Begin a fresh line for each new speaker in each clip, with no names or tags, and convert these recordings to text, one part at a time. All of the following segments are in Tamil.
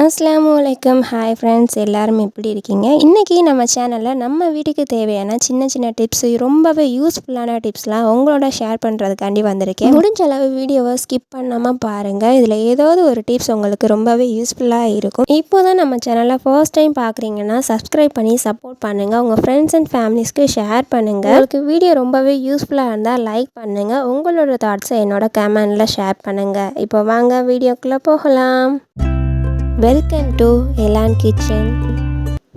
அஸ்ஸலாமு அலைக்கும் ஹாய் ஃப்ரெண்ட்ஸ் எல்லாரும் எப்படி இருக்கீங்க? இன்றைக்கி நம்ம சேனலில் நம்ம வீட்டுக்கு தேவையான சின்ன சின்ன டிப்ஸ் ரொம்பவே யூஸ்ஃபுல்லான டிப்ஸ்லாம் உங்களோட ஷேர் பண்ணுறதுக்காண்டி வந்திருக்கேன். முடிஞ்ச அளவு வீடியோவை ஸ்கிப் பண்ணாமல் பாருங்கள் இதில் ஏதாவது ஒரு டிப்ஸ் உங்களுக்கு ரொம்பவே யூஸ்ஃபுல்லாக இருக்கும். இப்போ தான் நம்ம சேனலில் ஃபர்ஸ்ட் டைம் பார்க்குறீங்கன்னா சப்ஸ்கிரைப் பண்ணி சப்போர்ட் பண்ணுங்கள் உங்கள் ஃப்ரெண்ட்ஸ் அண்ட் ஃபேமிலிஸ்க்கு ஷேர் பண்ணுங்கள் உங்களுக்கு வீடியோ ரொம்பவே யூஸ்ஃபுல்லாக இருந்தால் லைக் பண்ணுங்கள் உங்களோட தாட்ஸை என்னோட கமெண்டில் ஷேர் பண்ணுங்கள் இப்போ வாங்க வீடியோக்குள்ளே போகலாம். Welcome to Elan kitchen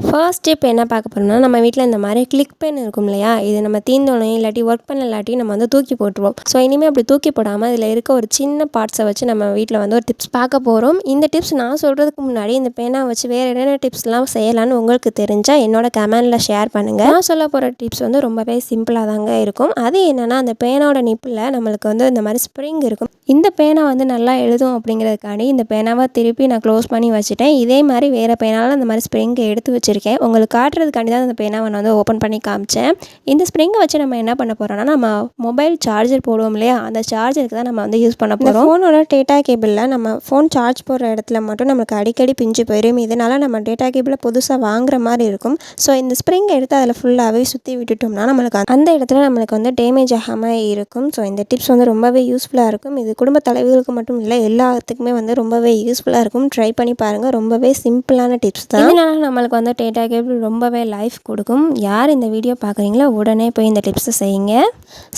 first tip என்ன பார்க்க போகிறோம்னா நம்ம வீட்டில் இந்த மாதிரி கிளிக் பென் இருக்கும் இல்லையா? இது நம்ம தீந்தோனையும் இல்லாட்டி ஒர்க் பண்ண இல்லாட்டி நம்ம வந்து தூக்கி போட்டுருவோம். ஸோ இனிமேல் அப்படி தூக்கி போடாமல் இதில் இருக்க ஒரு சின்ன பார்ட்ஸை வச்சு நம்ம வீட்டில் வந்து ஒரு டிப்ஸ் பார்க்க போகிறோம் இந்த டிப்ஸ் நான் சொல்கிறதுக்கு முன்னாடி இந்த பேனா வச்சு வேறு என்னென்ன டிப்ஸ்லாம் செய்யலான்னு உங்களுக்கு தெரிஞ்சால் என்னோட கமெண்டில் ஷேர் பண்ணுங்கள் நான் சொல்ல போகிற டிப்ஸ் வந்து ரொம்பவே சிம்பிளாக தாங்க இருக்கும். அது என்னென்னா அந்த பேனாவோட நிப்பில் நம்மளுக்கு வந்து இந்த மாதிரி ஸ்ப்ரிங் இருக்கும். இந்த பேனா வந்து நல்லா எழுதும் அப்படிங்கிறதுக்காண்டி இந்த பேனாவை திருப்பி நான் க்ளோஸ் பண்ணி வச்சுட்டேன். இதே மாதிரி வேறு பேனாவில் இந்த மாதிரி ஸ்ப்ரிங்கை எடுத்து வச்சுருக்கேன். உங்களுக்கு காட்டுறதுக்காண்டி தான் இந்த பேனாவை நான் வந்து ஓப்பன் பண்ணி காமிச்சேன். இந்த ஸ்ப்ரிங்கை வச்சு நம்ம என்ன பண்ண போகிறோம்னா நம்ம மொபைல் சார்ஜர் போடுவோம் இல்லையா? அந்த சார்ஜருக்கு தான் நம்ம வந்து யூஸ் பண்ண போகிறோம் ஃபோனோட டேட்டா கேபிளில் நம்ம ஃபோன் சார்ஜ் போடுற இடத்துல மட்டும் நமக்கு அடிக்கடி பிஞ்சு போயிடும் இதனால் நம்ம டேட்டா கேபிளை புதுசாக வாங்குற மாதிரி இருக்கும். ஸோ இந்த ஸ்ப்ரிங்கை எடுத்து அதில் ஃபுல்லாகவே சுற்றி விட்டுட்டோம்னா நம்மளுக்கு அந்த இடத்துல நம்மளுக்கு வந்து டேமேஜ் ஆகாமல் இருக்கும். ஸோ இந்த டிப்ஸ் வந்து ரொம்பவே யூஸ்ஃபுல்லாக இருக்கும். இது குடும்ப தலைவர்களுக்கு மட்டும் இல்லை எல்லாத்துக்குமே வந்து ரொம்பவே யூஸ்ஃபுல்லாக இருக்கும். ட்ரை பண்ணி பாருங்கள் ரொம்பவே சிம்பிளான டிப்ஸ் தான். இதனால் நம்மளுக்கு வந்து டேட்டா கேபிள் ரொம்பவே லைஃப் கொடுக்கும். யார் இந்த வீடியோ பார்க்குறீங்களோ உடனே போய் இந்த டிப்ஸை செய்யுங்க.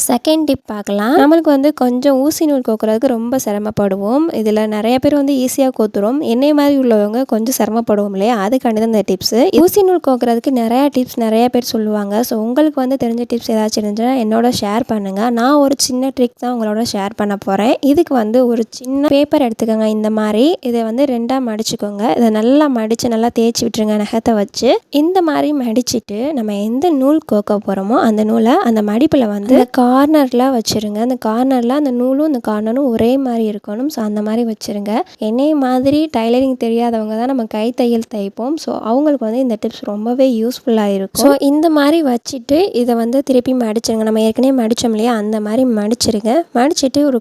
செகண்ட் டிப் பார்க்கலாம். நம்மளுக்கு வந்து கொஞ்சம் ஊசி நூல் கோக்குறதுக்கு ரொம்ப சிரமப்படுவோம். இதில் நிறைய பேர் வந்து ஈஸியாக கோத்துரும் என்னை மாதிரி உள்ளவங்க கொஞ்சம் சிரமப்படுவோம் இல்லையா? அதுக்காண்டி தான் இந்த டிப்ஸு ஊசி நூல் கோக்குறதுக்கு நிறையா டிப்ஸ் நிறைய பேர் சொல்லுவாங்க. ஸோ உங்களுக்கு வந்து தெரிஞ்ச டிப்ஸ் ஏதாச்சும் இருந்துச்சுன்னா என்னோட ஷேர் பண்ணுங்கள் நான் ஒரு சின்ன ட்ரிக் தான் உங்களோட ஷேர் பண்ண போகிறேன் இதுக்கு வந்து ஒரு சின்ன பேப்பர் எடுத்துக்கோங்க. இந்த மாதிரி இதை வந்து ரெண்டாக மடிச்சுக்கோங்க. இதை நல்லா மடித்து நல்லா தேய்ச்சி விட்டுருங்க நகத்தை வச்சு. இந்த மாதிரி மடிச்சிட்டு நம்ம எந்த நூல் கோக்க போகிறோமோ அந்த நூலை அந்த மடிப்பில் வந்து கார்னரில் வச்சுருங்க. அந்த கார்னரில் அந்த நூலும் அந்த கார்னரும் ஒரே மாதிரி இருக்கணும். ஸோ அந்த மாதிரி வச்சுருங்க. என்னைய மாதிரி டைலரிங் தெரியாதவங்க தான் நம்ம கை தையல் தைப்போம். ஸோ அவங்களுக்கு வந்து இந்த டிப்ஸ் ரொம்பவே யூஸ்ஃபுல்லாக இருக்கும். ஸோ இந்த மாதிரி வச்சுட்டு இதை வந்து திருப்பி மடிச்சிருங்க. நம்ம ஏற்கனவே மடித்தோம் இல்லையா? அந்த மாதிரி மடிச்சிருங்க. மடிச்சிட்டு ஒரு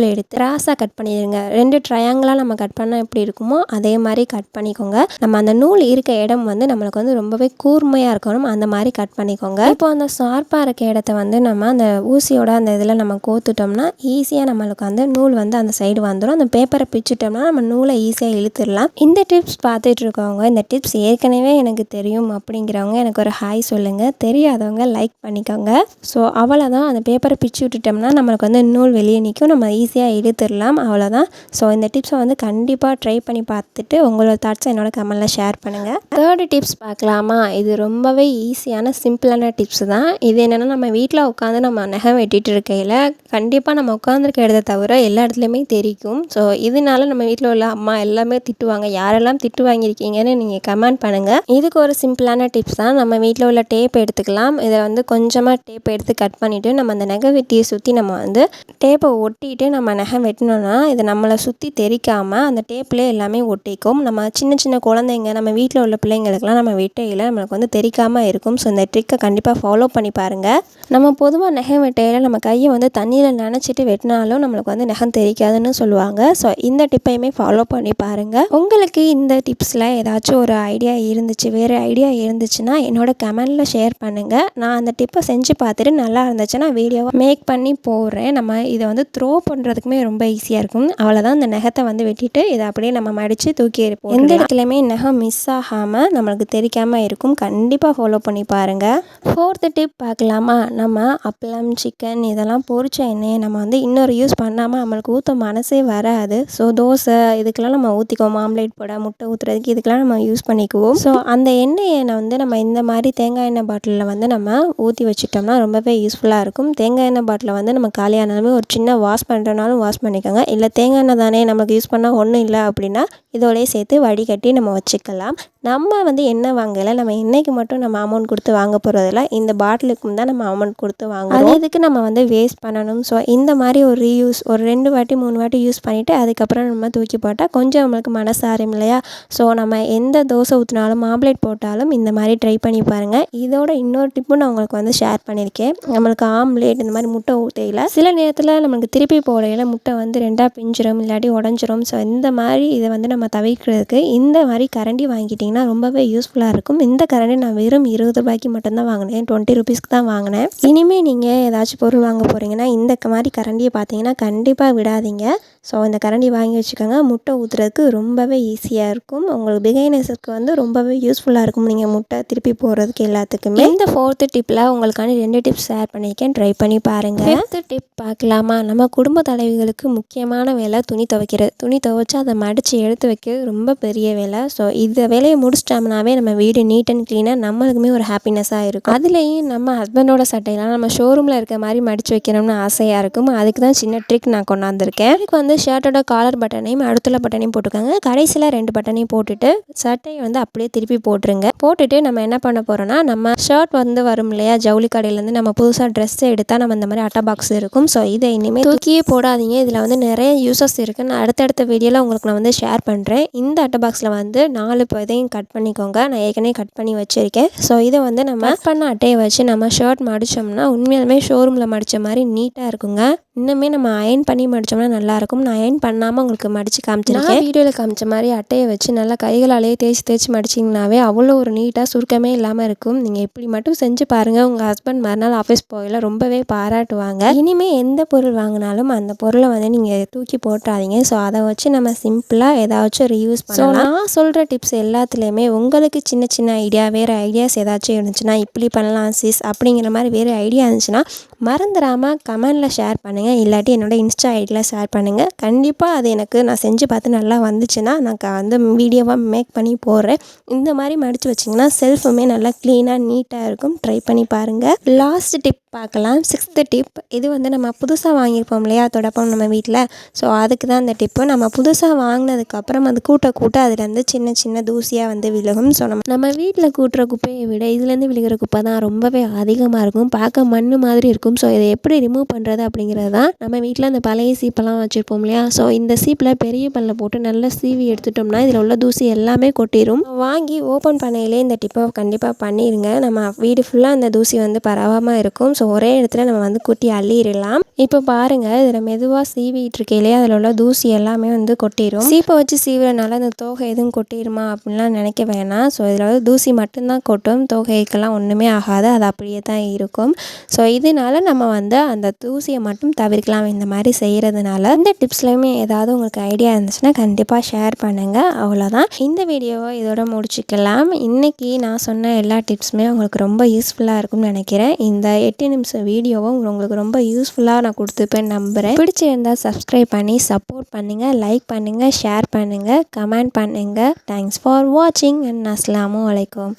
கத்திரிக்கோலை எடுத்து ராசாக கட் பண்ணிடுங்க. ரெண்டு ட்ரையாங்கிளாக நம்ம கட் பண்ணால் எப்படி இருக்குமோ அதே மாதிரி கட் பண்ணிக்கோங்க. நம்ம அந்த நூல் இருக்க இடம் வந்து நம்மளுக்கு வந்து ரொம்பவே கூர்மையாக இருக்கணும். அந்த மாதிரி கட் பண்ணிக்கோங்க. இப்போ அந்த ஷார்ப்பாக இருக்க இடத்த வந்து நம்ம அந்த ஊசியோட அந்த இதில் நம்ம கோத்துட்டோம்னா ஈஸியாக நம்மளுக்கு வந்து நூல் வந்து அந்த சைடு வந்துடும் அந்த பேப்பரை பிச்சுட்டோம்னா நம்ம நூலை ஈஸியாக இழுத்துடலாம். இந்த டிப்ஸ் பார்த்துட்டு இருக்கவங்க இந்த டிப்ஸ் ஏற்கனவே எனக்கு தெரியும் அப்படிங்கிறவங்க எனக்கு ஒரு ஹாய் சொல்லுங்கள் தெரியாதவங்க லைக் பண்ணிக்கோங்க. ஸோ அவ்வளோதான் அந்த பேப்பரை பிச்சு விட்டுட்டோம்னா நம்மளுக்கு வந்து நூல் வெளியே நிற்கும் நம்ம ஈஸியாக இழுத்துடலாம் அவ்வளோதான் ஸோ இந்த டிப்ஸை வந்து கண்டிப்பாக ட்ரை பண்ணி பார்த்துட்டு உங்களோட தாட்ஸை என்னோட கமெண்டில் ஷேர் பண்ணுங்கள் தேர்டு டிப்ஸ் பார்க்கலாமா? இது ரொம்பவே ஈஸியான சிம்பிளான டிப்ஸ் தான். இது என்னென்னா நம்ம வீட்டில் உட்காந்து நம்ம நகம் வெட்டிட்டு இருக்கையில் கண்டிப்பாக நம்ம உட்காந்துருக்க இடத்த தவிர எல்லா இடத்துலையுமே தெரிக்கும் ஸோ இதனால நம்ம வீட்டில் உள்ள அம்மா எல்லாமே திட்டுவாங்க. யாரெல்லாம் திட்டு வாங்கியிருக்கீங்கன்னு நீங்கள் கமெண்ட் பண்ணுங்கள் இதுக்கு ஒரு சிம்பிளான டிப்ஸ் தான். நம்ம வீட்டில் உள்ள டேப் எடுத்துக்கலாம். இதை வந்து கொஞ்சமாக டேப் எடுத்து கட் பண்ணிவிட்டு நம்ம அந்த நகை வெட்டியை சுற்றி நம்ம வந்து டேப்பை ஒட்டிட்டு நம்ம நம்ம நகம் வெட்டினோன்னா இது நம்மளை சுற்றி தெரிக்காமல் அந்த டேப்லேயே எல்லாமே ஒட்டிக்கும். நம்ம சின்ன சின்ன குழந்தைங்க நம்ம வீட்டில் உள்ள பிள்ளைங்களுக்கெலாம் நம்ம வெட்டையில் நம்மளுக்கு வந்து தெரிக்காமல் இருக்கும். ஸோ இந்த ட்ரிக்கை கண்டிப்பாக ஃபாலோ பண்ணி பாருங்கள் நம்ம பொதுவாக நகம் வெட்டையில் நம்ம கையை வந்து தண்ணியில் நினச்சிட்டு வெட்டினாலும் நம்மளுக்கு வந்து நகம் தெரிக்காதுன்னு சொல்லுவாங்க. ஸோ இந்த டிப்பையுமே ஃபாலோ பண்ணி பாருங்கள் உங்களுக்கு இந்த டிப்ஸில் ஏதாச்சும் ஒரு ஐடியா இருந்துச்சு வேறு ஐடியா இருந்துச்சுன்னா என்னோட கமெண்டில் ஷேர் பண்ணுங்கள் நான் அந்த டிப்பை செஞ்சு பார்த்துட்டு நல்லா இருந்துச்சுன்னா வீடியோவை மேக் பண்ணி போடுறேன். நம்ம இதை வந்து த்ரோ பண்ணுற பண்ணுறதுக்குமே ரொம்ப ஈஸியாக இருக்கும். அவ்வளோதான் இந்த நகத்தை வந்து வெட்டிட்டு இதை அப்படியே நம்ம மடித்து தூக்கி இருப்போம் எந்த இடத்துலையுமே நகம் மிஸ் ஆகாமல் நம்மளுக்கு தெரிக்காமல் இருக்கும். கண்டிப்பாக ஃபாலோ பண்ணி பாருங்கள் ஃபோர்த்து டிப் பார்க்கலாமா? நம்ம அப்பளம் சிக்கன் இதெல்லாம் பொரிச்ச எண்ணெயை நம்ம வந்து இன்னொரு யூஸ் பண்ணாமல் நம்மளுக்கு ஊற்ற மனசே வராது. ஸோ தோசை இதுக்கெல்லாம் நம்ம ஊற்றிக்குவோம் ஆம்லேட் போட முட்டை ஊற்றுறதுக்கு இதுக்கெல்லாம் நம்ம யூஸ் பண்ணிக்குவோம். ஸோ அந்த எண்ணெயை வந்து நம்ம இந்த மாதிரி தேங்காய் எண்ணெய் பாட்டிலில் வந்து நம்ம ஊற்றி வச்சுட்டோம்னா ரொம்பவே யூஸ்ஃபுல்லாக இருக்கும். தேங்காய் எண்ணெய் பாட்டிலை வந்து நம்ம காலியானாலுமே ஒரு சின்ன வாஷ் பண்ணுறனாலும் வாஷ் பண்ணிக்கோங்க. இல்லை தேங்காய் எண்ணெய் தானே நமக்கு யூஸ் பண்ணால் ஒன்றும் இல்லை அப்படின்னா இதோடய சேர்த்து வடிகட்டி நம்ம வச்சுக்கலாம். நம்ம வந்து என்ன வாங்கலை நம்ம எண்ணெய்க்கு மட்டும் நம்ம அமௌண்ட் கொடுத்து வாங்க போகிறதில்ல இந்த பாட்டிலுக்கும் தான் நம்ம அமௌண்ட் கொடுத்து வாங்குறோம். அது எதுக்கு நம்ம வந்து வேஸ்ட் பண்ணணும்? ஸோ இந்த மாதிரி ஒரு ரீயூஸ் ஒரு ரெண்டு வாட்டி மூணு வாட்டி யூஸ் பண்ணிவிட்டு அதுக்கப்புறம் நம்ம தூக்கி போட்டால் கொஞ்சம் நம்மளுக்கு மனசாரும் இல்லையா? ஸோ நம்ம எந்த தோசை ஊற்றினாலும் ஆம்லேட் போட்டாலும் இந்த மாதிரி ட்ரை பண்ணி பாருங்கள் இதோட இன்னொரு டிப்பும் நான் உங்களுக்கு வந்து ஷேர் பண்ணியிருக்கேன். நம்மளுக்கு ஆம்லேட் இந்த மாதிரி முட்டை ஊற்றையில் சில நேரத்தில் நம்மளுக்கு திருப்பி போடையில் முட்டை வந்து ரெண்டாக பிஞ்சிரும் இல்லாட்டி உடஞ்சிரும். ஸோ இந்த மாதிரி இதை வந்து நம்ம தவிர்க்கிறதுக்கு இந்த மாதிரி கரண்டி வாங்கிட்டிங்கன்னா ரொம்பவே யூஸ்ஃபுல்லாக இருக்கும். இந்த கரண்டி நான் வெறும் இருபது ரூபாய்க்கு மட்டும்தான் வாங்கினேன். டுவெண்ட்டி ருபீஸ்க்கு தான் வாங்கினேன். இனிமேல் நீங்கள் ஏதாச்சும் பொருள் வாங்க போகிறீங்கன்னா இந்த மாதிரி கரண்டியை பார்த்தீங்கன்னா கண்டிப்பாக விடாதீங்க. ஸோ இந்த கரண்டி வாங்கி வச்சுக்கோங்க. முட்டை ஊற்றுறதுக்கு ரொம்பவே ஈஸியாக இருக்கும். உங்களுக்கு பிகைனர்ஸுக்கு வந்து ரொம்பவே யூஸ்ஃபுல்லாக இருக்கும். நீங்கள் முட்டை திருப்பி போடுறதுக்கு எல்லாத்துக்குமே. இந்த ஃபோர்த்து டிப்பில் உங்களுக்கான ரெண்டு டிப்ஸ் ஷேர் பண்ணியிருக்கேன் ட்ரை பண்ணி பாருங்கள் ஃபிஃப்த்து டிப் பார்க்கலாமா? நம்ம குடும்ப தலைவிகளுக்கு முக்கியமான வேலை துணி துவைக்கிறது. துணி துவைச்சு அதை மடித்து எடுத்து வைக்கிறது ரொம்ப பெரிய வேலை ஸோ இந்த வேலையை முடிச்சிட்டோம்னாவே நம்ம வீடு நீட் அண்ட் க்ளீனாக நம்மளுக்குமே ஒரு ஹாப்பினஸ்ஸாக இருக்கும். அதுலேயும் நம்ம ஹஸ்பண்டோட சட்டையெல்லாம் நம்ம ஷோரூமில் இருக்க மாதிரி மடித்து வைக்கணும்னு ஆசையாக இருக்கும். அதுக்கு தான் சின்ன ட்ரிக் நான் கொண்டாந்துருக்கேன். இதுக்கு வந்து ஷர்ட்டோட காலர் பட்டனையும் அடுத்துள்ள பட்டனையும் போட்டுக்கோங்க. கடைசியில் ரெண்டு பட்டனையும் போட்டுட்டு சட்டையை வந்து அப்படியே திருப்பி போட்டுருங்க. போட்டுட்டு நம்ம என்ன பண்ண போகிறோம்னா நம்ம ஷர்ட் வந்து வரும் இல்லையா ஜவுளி கடையிலேருந்து நம்ம புதுசாக ட்ரெஸ் எடுத்தால் நம்ம இந்த மாதிரி அட்டை பாக்ஸ் இருக்கும். ஸோ இதை இனிமேல் தூக்கியே போடாதீங்க. இதில் வந்து நிறைய யூசஸ் இருக்குது நான் அடுத்தடுத்த வீடியோவில் உங்களுக்கு நான் வந்து ஷேர் பண்ணுறேன் இந்த அட்டை பாக்ஸில் வந்து நாலு இதையும் கட் பண்ணிக்கோங்க. நான் ஏற்கனவே கட் பண்ணி வச்சுருக்கேன். ஸோ இதை வந்து நம்ம கட் பண்ண அட்டையை வச்சு நம்ம ஷர்ட் மடித்தோம்னா உண்மையாலுமே ஷோரூமில் மடித்த மாதிரி நீட்டாக இருக்குங்க. இன்னுமே நம்ம அயன் பண்ணி மடித்தோம்னா நல்லாயிருக்கும். நான் அயன் பண்ணாமல் உங்களுக்கு மடித்து காமிச்சிருக்கேன். வீடியோவில் காமிச்ச மாதிரி அட்டையை வச்சு நல்லா கைகளாலேயே தேய்ச்சி தேய்ச்சி மடிச்சிங்கனாவே அவ்வளோ ஒரு நீட்டாக சுருக்கமே இல்லாமல் இருக்கும். நீங்கள் இப்படி மட்டும் செஞ்சு பாருங்கள் உங்கள் ஹஸ்பண்ட் மறுநாள் ஆஃபீஸ் போகல ரொம்பவே பாராட்டுவாங்க. இனிமேல் எந்த பொருள் வாங்கினாலும் அந்த பொருளை வந்து நீங்கள் தூக்கி போட்டுறாதீங்க. ஸோ அதை வச்சு நம்ம சிம்பிளாக ஏதாச்சும் ரீயூஸ் பண்ணலாம். நான் சொல்கிற டிப்ஸ் எல்லாத்துலேயுமே உங்களுக்கு சின்ன சின்ன ஐடியா வேறு ஐடியாஸ் ஏதாச்சும் இருந்துச்சுன்னா இப்படி பண்ணலாம் சிஸ் அப்படிங்கிற மாதிரி வேறு ஐடியா இருந்துச்சுன்னா மறந்துடாமல் கமெண்டில் ஷேர் பண்ணுங்கள் இல்லாட்டி என்னோட இன்ஸ்டா ஐடியில் ஷேர் பண்ணுங்கள் கண்டிப்பாக அது எனக்கு நான் செஞ்சு பார்த்து நல்லா வந்துச்சுன்னா நான் வந்து வீடியோவாக மேக் பண்ணி போடுறேன். இந்த மாதிரி மடித்து வச்சிங்கன்னா செல்ஃபுமே நல்லா க்ளீனாக நீட்டாக இருக்கும். ட்ரை பண்ணி பாருங்கள் லாஸ்ட் டிப் பார்க்கலாம். சிக்ஸ்த்து டிப் இது வந்து நம்ம புதுசாக வாங்கியிருப்போம் இல்லையா? தொடப்பம் நம்ம வீட்டில் ஸோ அதுக்கு தான் இந்த டிப்பு நம்ம புதுசாக வாங்கினதுக்கப்புறம் அது கூட்ட கூட்ட அதுலேருந்து சின்ன சின்ன தூசியாக வந்து விழுகும் ஸோ நம்ம நம்ம வீட்டில் கூட்டுற குப்பையை விட இதுலேருந்து விழுகிற குப்பை தான் ரொம்பவே அதிகமாக இருக்கும். பார்க்க மண் மாதிரி இருக்கும். ஸோ இதை எப்படி ரிமூவ் பண்ணுறது அப்படிங்கிறது தான் நம்ம வீட்டில் அந்த பழைய சீப்பெல்லாம் வச்சுருப்போம் இல்லையா? ஸோ இந்த சீப்பில் பெரிய பல்ல போட்டு நல்லா சீவி எடுத்துட்டோம்னா இதில் உள்ள தூசி எல்லாமே கொட்டிடும் வாங்கி ஓப்பன் பண்ணையிலே இந்த டிப்பை கண்டிப்பாக பண்ணிடுங்க நம்ம வீடு ஃபுல்லாக அந்த தூசி வந்து பரவாமல் இருக்கும். ஸோ ஒரே இடத்துல நம்ம வந்து கூட்டி அள்ளிடலாம். இப்போ பாருங்கள் இதில் மெதுவாக சீவிட்டு இருக்கையிலே அதில் உள்ள தூசி எல்லாமே வந்து கொட்டிடும் சீப்பை வச்சு சீவுறனால அந்த தோகை எதுவும் கொட்டிடுமா அப்படின்லாம் நினைக்க வேணாம். ஸோ இதில் வந்து தூசி மட்டும்தான் கொட்டும். தோகைக்கெல்லாம் ஒன்றுமே ஆகாது. அது அப்படியே தான் இருக்கும். ஸோ இதனால நம்ம வந்து அந்த தூசியை மட்டும் தவிர்க்கலாம். இந்த மாதிரி செய்கிறதுனால இந்த டிப்ஸ்லையுமே ஏதாவது உங்களுக்கு ஐடியா இருந்துச்சுன்னா கண்டிப்பாக ஷேர் பண்ணுங்கள் அவ்வளோதான் இந்த வீடியோவை இதோட முடிச்சுக்கலாம். இன்றைக்கி நான் சொன்ன எல்லா டிப்ஸுமே உங்களுக்கு ரொம்ப யூஸ்ஃபுல்லாக இருக்கும்னு நினைக்கிறேன். இந்த எட்டு நிமிஷம் வீடியோவும் உங்களுக்கு ரொம்ப யூஸ்ஃபுல்லாக நான் கொடுத்துப்பேன் நம்புகிறேன் பிடிச்சிருந்தா சப்ஸ்கிரைப் பண்ணி சப்போர்ட் பண்ணுங்கள் லைக் பண்ணுங்கள் ஷேர் பண்ணுங்கள் கமெண்ட் பண்ணுங்கள் தேங்க்ஸ் ஃபார் வாட்சிங் அண்ட் அஸ்லாமு அலைக்கும்